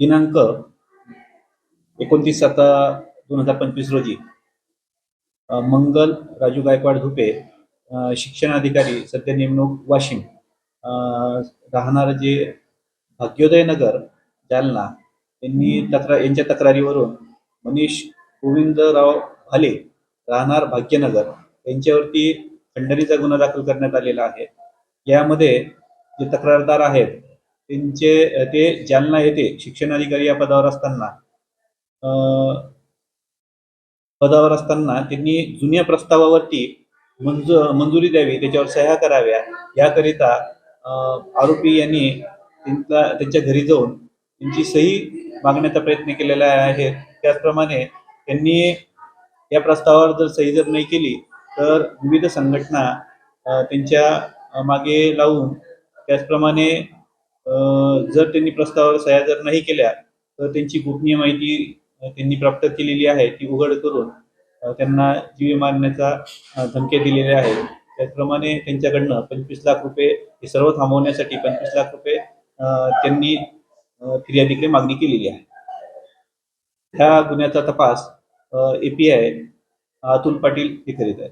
दिनांक एकोणतीस सात दोन हजार पंचवीस रोजी मंगल राजू गायकवाड धुपे शिक्षण शिक्षणाधिकारी सध्या नेमणूक वाशिम राहणार जे भाग्योदय नगर जालना यांनी तक्रार यांच्या तक्रारीवरून मनीष गोविंदराव भाले राहणार भाग्यनगर यांच्यावरती खंडणीचा गुन्हा दाखल करण्यात आलेला आहे. यामध्ये जे तक्रारदार आहेत त्यांचे ते जालना येथे शिक्षणाधिकारी या पदावर असताना पदावर असताना त्यांनी जुन्या प्रस्तावावरती मंजू मंजुरी द्यावी त्याच्यावर सह्या कराव्या. याकरिता आरोपी यांनी त्यांचा त्यांच्या घरी जाऊन त्यांची सही मागण्याचा प्रयत्न केलेला आहे. त्याचप्रमाणे त्यांनी या प्रस्तावावर जर सही जर नाही केली तर विविध संघटना त्यांच्या मागे लावून त्याचप्रमाणे जर त्यांनी प्रस्तावावर सह्या जर नाही केल्या तर त्यांची गोपनीय माहिती त्यांनी प्राप्त केलेली आहे ती उघड करून त्यांना जीवे मारण्याचा धमक्या दिलेल्या आहेत. त्याचप्रमाणे त्यांच्याकडनं पंचवीस लाख रुपये हे सर्व थांबवण्यासाठी पंचवीस लाख रुपये त्यांनी फिर्यादीकडे मागणी केलेली आहे. ह्या गुन्ह्याचा तपास A P I Atul Patil हे करीत आहेत.